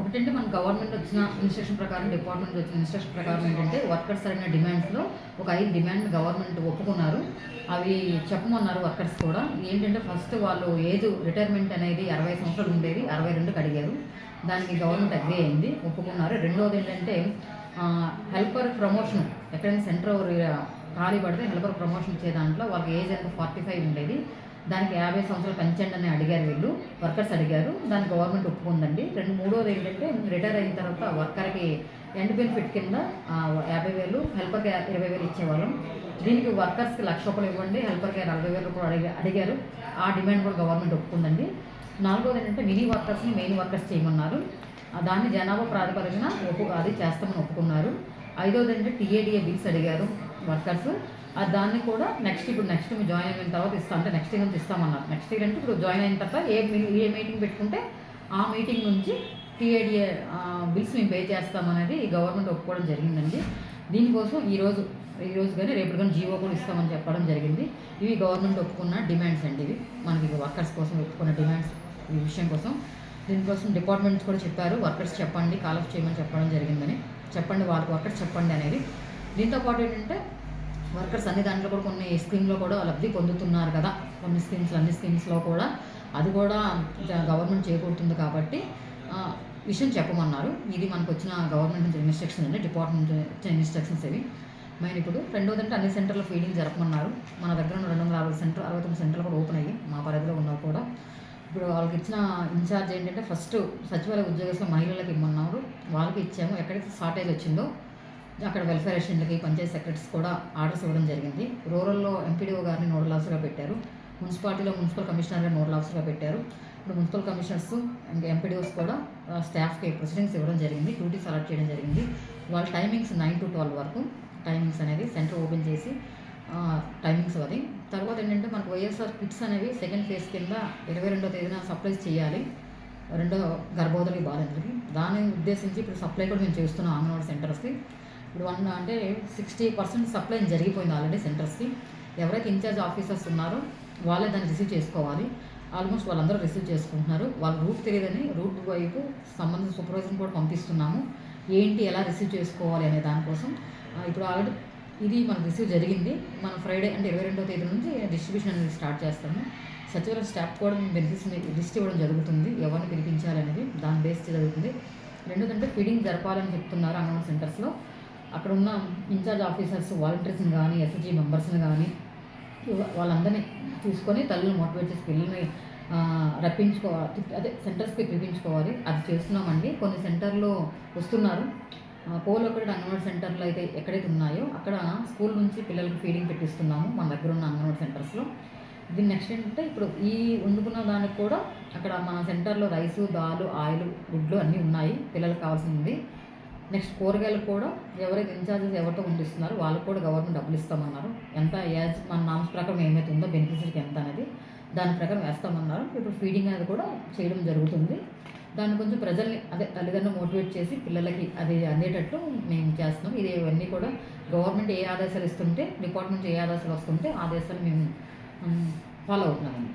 ఒకటంటే మన గవర్నమెంట్ వచ్చిన ఇన్స్ట్రక్షన్ ప్రకారం డిపార్ట్మెంట్ వచ్చిన ఇన్స్ట్రక్షన్ ప్రకారం ఏంటంటే వర్కర్స్ అయిన డిమాండ్స్లో ఒక ఐదు డిమాండ్ గవర్నమెంట్ ఒప్పుకున్నారు. అవి చెప్పమన్నారు వర్కర్స్ కూడా. ఏంటంటే ఫస్ట్ వాళ్ళు ఏజ్ రిటైర్మెంట్ అనేది అరవై సంవత్సరాలు ఉండేది అరవై రెండుకి అడిగారు దానికి గవర్నమెంట్ అగ్రీ అయింది ఒప్పుకున్నారు. రెండోది ఏంటంటే హెల్పర్ ప్రమోషన్ ఎక్కడైనా సెంటర్ ఖాళీ పడితే హెల్పర్ ప్రమోషన్ ఇచ్చే దాంట్లో వాళ్ళకి ఏజ్ ఎంత ఫార్టీ ఫైవ్ ఉండేది. దానికి యాభై సంవత్సరాలు పెంచండి అని అడిగారు వీళ్ళు. వర్కర్స్ అడిగారు. దానికి గవర్నమెంట్ ఒప్పుకుందండి. రెండు మూడోది ఏంటంటే రిటైర్ అయిన తర్వాత వర్కర్కి ఎండ్ బెనిఫిట్ కింద యాభై వేలు హెల్పర్కి ఇరవై వేలు ఇచ్చేవాళ్ళం. దీనికి వర్కర్స్కి లక్ష రూపాయలు ఇవ్వండి. హెల్పర్కి నలభై వేలు రూపాయలు అడిగా అడిగారు. ఆ డిమాండ్ కూడా గవర్నమెంట్ ఒప్పుకుందండి. నాలుగోది ఏంటంటే మినీ వర్కర్స్ని మెయిన్ వర్కర్స్ చేయమన్నారు. దాన్ని జనాభా ప్రాతిపదికన ఒప్పు అది చేస్తామని ఒప్పుకున్నారు. ఐదోది ఏంటంటే టీఏడిఏ బిల్స్ అడిగారు వర్కర్స్. దాన్ని కూడా నెక్స్ట్ ఇప్పుడు నెక్స్ట్ మీరు జాయిన్ అయిన తర్వాత ఇస్తాం అంటే నెక్స్ట్ ఇయర్ నుంచి ఇస్తామన్నారు. నెక్స్ట్ ఇయర్ అంటే ఇప్పుడు జాయిన్ అయిన తర్వాత ఏ మీ- ఏ మీటింగ్ పెట్టుకుంటే ఆ మీటింగ్ నుంచి టీఏడిఏ బిల్స్ మేము పే చేస్తామనేది ఈ గవర్నమెంట్ ఒప్పుకోవడం జరిగిందండి. దీనికోసం ఈరోజు ఈ రోజు కానీ రేపు కానీ జీవో కూడా ఇస్తామని చెప్పడం జరిగింది. ఇవి గవర్నమెంట్ ఒప్పుకున్న డిమాండ్స్ అండి ఇవి. మనకి వర్కర్స్ కోసం ఒప్పుకున్న డిమాండ్స్ ఈ విషయం కోసం. దీనికోసం డిపార్ట్మెంట్స్ కూడా చెప్పారు. వర్కర్స్ చెప్పండి కాల్ ఆఫ్ చేయమని చెప్పడం జరిగిందని. చెప్పండి వాళ్ళకి వర్కర్స్ చెప్పండి అనేది. దీంతో పాటు ఏంటంటే వర్కర్స్ అన్ని దాంట్లో కూడా కొన్ని స్కీమ్లో కూడా లబ్ధి పొందుతున్నారు కదా. కొన్ని స్కీమ్స్ అన్ని స్కీమ్స్లో కూడా. అది కూడా గవర్నమెంట్ చేకూరుతుంది కాబట్టి విషయం చెప్పమన్నారు. ఇది మనకు వచ్చిన గవర్నమెంట్ నుంచి ఇన్స్ట్రక్షన్ అండి డిపార్ట్మెంట్ నుంచి ఇన్స్ట్రక్షన్స్ ఇవి. మెయిన్ ఇప్పుడు రెండోది అంటే అన్ని సెంటర్లో ఫీడింగ్ జరపమన్నారు. మన దగ్గర ఉన్న రెండు వందల అరవై సెంటర్ అరవై తొమ్మిది సెంటర్లు కూడా ఓపెన్ అయ్యి మా పరిధిలో ఉన్నవి కూడా. ఇప్పుడు వాళ్ళకి ఇచ్చిన ఇన్ఛార్జ్ ఏంటంటే ఫస్ట్ సచివాలయ ఉద్యోగస్తులు మహిళలకు ఇమ్మన్నారు. వాళ్ళకి ఇచ్చాము. ఎక్కడైతే షార్టేజ్ వచ్చిందో అక్కడ వెల్ఫేర్ అసిస్టెంట్లకి పంచాయతీ సెక్రటరీస్ కూడా ఆర్డర్స్ ఇవ్వడం జరిగింది. రూరల్లో ఎంపీడీఓ గారిని నోడల్ ఆఫీసర్గా పెట్టారు. మున్సిపాలిటీలో మున్సిపల్ కమిషనర్ నోడల్ ఆఫీసర్గా పెట్టారు. ఇప్పుడు మున్సిపల్ కమిషనర్స్ ఇంకా ఎంపీడీఓస్ కూడా స్టాఫ్కి ప్రొసీడింగ్స్ ఇవ్వడం జరిగింది. డ్యూటీస్ అలాట్ చేయడం జరిగింది. వాళ్ళ టైమింగ్స్ నైన్ టు ట్వెల్వ్ వరకు టైమింగ్స్ అనేది సెంటర్ ఓపెన్ చేసి టైమింగ్స్ అది. తర్వాత ఏంటంటే మనకు వైఎస్ఆర్ కిట్స్ అనేవి సెకండ్ ఫేజ్ కింద ఇరవై రెండో తేదీన సప్లైస్ చేయాలి. రెండో గర్భవతులకి బాధితులకి దాన్ని ఉద్దేశించి ఇప్పుడు సప్లై కూడా మేము చేస్తున్నాం అంగన్వాడీ సెంటర్స్కి ఇప్పుడు వన్ అంటే సిక్స్టీ పర్సెంట్ సప్లై జరిగిపోయింది ఆల్రెడీ సెంటర్స్కి ఎవరైతే ఇన్ఛార్జ్ ఆఫీసర్స్ ఉన్నారో వాళ్ళే దాన్ని రిసీవ్ చేసుకోవాలి. ఆల్మోస్ట్ వాళ్ళందరూ రిసీవ్ చేసుకుంటున్నారు. వాళ్ళ రూట్ తెలియదని రూట్ వైపు సంబంధించిన సూపర్వైజర్ని కూడా పంపిస్తున్నాము. ఏంటి ఎలా రిసీవ్ చేసుకోవాలి అనే దానికోసం ఇప్పుడు ఆల్రెడీ ఇది మనకు రిసీవ్ జరిగింది. మనం ఫ్రైడే అంటే ఇరవై రెండో తేదీ నుంచి డిస్ట్రిబ్యూషన్ అనేది స్టార్ట్ చేస్తాము. సచివాలయ స్టాఫ్ కూడా బెనిఫిట్స్ లిస్ట్ ఇవ్వడం జరుగుతుంది. ఎవరిని పిలిపించాలి అనేది దాని బేస్ జరుగుతుంది. రెండోదంటే ఫీడింగ్ జరపాలని చెప్తున్నారు అంగన్వాడీ సెంటర్స్లో అక్కడ ఉన్న ఇన్ఛార్జ్ ఆఫీసర్స్ వాలంటీర్స్ని కానీ ఎస్ఎస్జీ మెంబర్స్ని కానీ వాళ్ళందరినీ తీసుకొని తల్లిని మోటివేట్ చేసి పిల్లల్ని రప్పించుకోవాలి అదే సెంటర్స్కి పిలిపించుకోవాలి. అది చేస్తున్నామండి. కొన్ని సెంటర్లో వస్తున్నారు. ఆ, ఒకటి అంగన్వాడీ సెంటర్లు అయితే ఎక్కడైతే ఉన్నాయో అక్కడ స్కూల్ నుంచి పిల్లలకి ఫీడింగ్ పెట్టిస్తున్నాము. మన దగ్గర ఉన్న అంగన్వాడీ సెంటర్స్లో. దీన్ని నెక్స్ట్ ఏంటంటే ఇప్పుడు ఈ వండుకున్న దానికి కూడా అక్కడ మన సెంటర్లో రైసు దాలు ఆయిల్ గుడ్లు అన్నీ ఉన్నాయి. పిల్లలకు కావాల్సింది. నెక్స్ట్ కూరగాయలు కూడా ఎవరైతే ఇన్ఛార్జెస్ ఎవరితో ఉండిస్తున్నారో వాళ్ళకి కూడా గవర్నమెంట్ డబ్బులు ఇస్తామన్నారు. ఎంత యాజ్ మన నామ్స్ ప్రకారం ఏమైతే ఉందో బెనిఫిషరీకి ఎంత అనేది దాని ప్రకారం వేస్తామన్నారు. ఇప్పుడు ఫీడింగ్ అనేది కూడా చేయడం జరుగుతుంది. దాన్ని కొంచెం ప్రజల్ని అదే తల్లిదండ్రులు మోటివేట్ చేసి పిల్లలకి అది అందేటట్టు మేము చేస్తున్నాం. ఇది ఇవన్నీ కూడా గవర్నమెంట్ ఏ ఆదేశాలు ఇస్తుంటే డిపార్ట్మెంట్ ఏ ఆదేశాలు వస్తుంటే ఆదేశాలు మేము ఫాలో అవుతున్నామండి